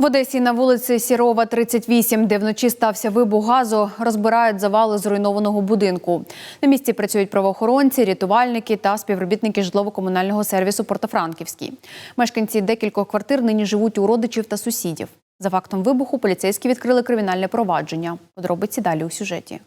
В Одесі на вулиці Сірова, 38, де вночі стався вибух газу, розбирають завали зруйнованого будинку. На місці працюють правоохоронці, рятувальники та співробітники житлово-комунального сервісу Портофранківський. Мешканці декількох квартир нині живуть у родичів та сусідів. За фактом вибуху поліцейські відкрили кримінальне провадження. Подробиці далі у сюжеті.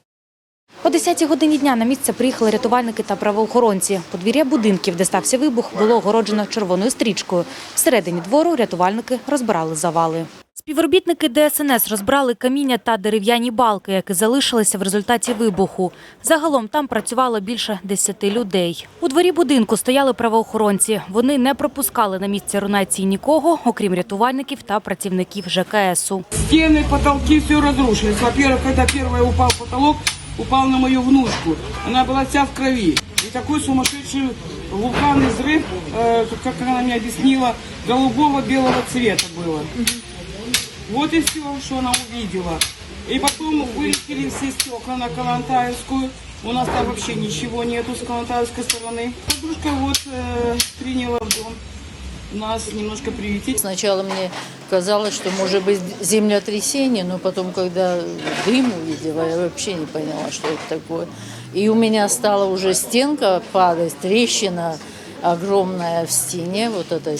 О 10 годині дня на місце приїхали рятувальники та правоохоронці. Подвір'я будинків, де стався вибух, було огороджено червоною стрічкою. Всередині двору рятувальники розбирали завали. Співробітники ДСНС розбирали каміння та дерев'яні балки, які залишилися в результаті вибуху. Загалом там працювало більше 10 людей. У дворі будинку стояли правоохоронці. Вони не пропускали на місце рунації нікого, окрім рятувальників та працівників ЖКСу. Стены, потолки, все разрушились. Во-первых, когда первый упал потолок, упал на мою внучку. Она была вся в крови. И такой сумасшедший вулканный взрыв, э, как она мне объяснила, голубого белого цвета было. Вот и все, что она увидела. И потом вылетели все стекла на Калантаевскую. У нас там вообще ничего нету с Калантаевской стороны. Подружка вот э, приняла в дом нас немножко приютить. Сначала мне казалось, что может быть землетрясение, но потом, когда дым увидела, я вообще не поняла, что это такое. И у меня стала уже стенка падать, трещина огромная в стене, вот эта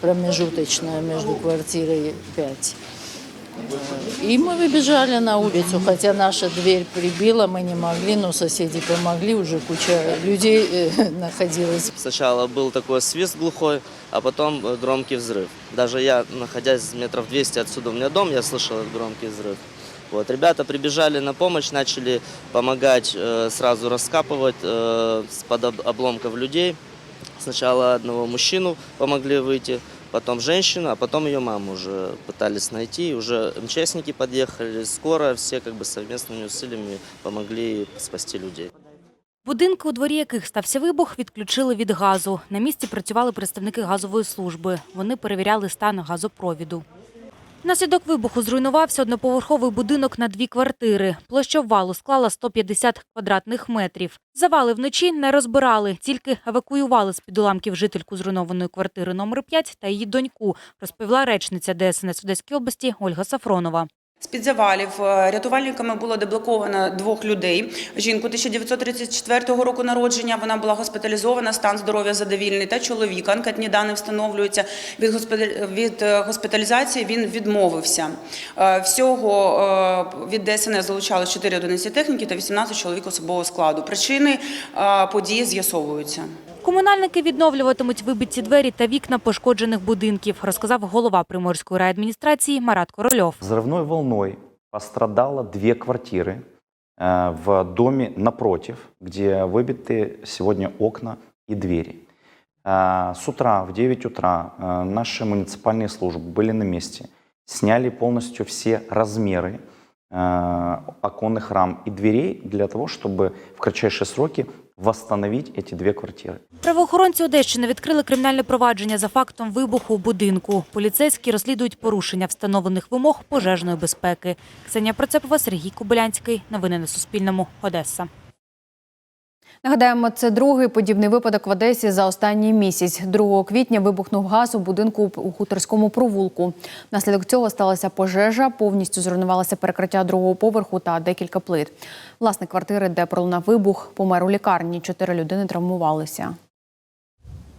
промежуточная между квартирой 5. И мы выбежали на улицу, хотя наша дверь прибила, мы не могли, но соседи помогли, уже куча людей э, находилась Сначала был такой свист глухой, а потом э, громкий взрыв. Даже я, находясь метров 200 отсюда, у меня дом, я слышал этот громкий взрыв. Вот, ребята прибежали на помощь, начали помогать э, сразу раскапывать э, с-под об- обломков людей. Сначала одного мужчину помогли выйти, потом женщину, а потом ее маму уже пытались найти. Уже МЧСники подъехали, скоро все как бы совместными усилиями помогли спасти людей. Будинки, у дворі яких стався вибух, відключили від газу. На місці працювали представники газової служби. Вони перевіряли стан газопровіду. Внаслідок вибуху зруйнувався одноповерховий будинок на дві квартири. Площа валу склала 150 квадратних метрів. Завали вночі не розбирали, тільки евакуювали з-під уламків жительку зруйнованої квартири номер 5 та її доньку, розповіла речниця ДСНС Одеської області Ольга Сафронова. З-під завалів е, рятувальниками було деблоковано двох людей. Жінку 1934 року народження. Вона була госпіталізована, стан здоров'я задовільний. Та чоловіка. Анкетні дані встановлюються. Від е, госпіталізації він відмовився. Е, Всього від ДСНС залучали 4 одиниці техніки та 18 чоловік особового складу. Причини події з'ясовуються. Комунальники відновлюватимуть вибиті двері та вікна пошкоджених будинків, розказав голова Приморської райадміністрації Марат Корольов. Взрывной волной пострадало две квартиры э, в доме напротив, где выбиты сегодня окна и двери. Э, С утра в 9 утра э, наши муниципальные службы были на месте, сняли полностью все размеры э, оконных рам и дверей для того, чтобы в кратчайшие сроки восстановить эти две квартиры. Правоохоронці Одещини відкрили кримінальне провадження за фактом вибуху у будинку. Поліцейські розслідують порушення встановлених вимог пожежної безпеки. Ксенія Процепова, Сергій Кобилянський. Новини на Суспільному. Одеса. Нагадаємо, це другий подібний випадок в Одесі за останній місяць. 2 квітня вибухнув газ у будинку у хуторському провулку. Наслідок цього сталася пожежа, повністю зруйнувалося перекриття другого поверху та декілька плит. Власник квартири, де пролунав вибух, помер у лікарні. Чотири людини травмувалися.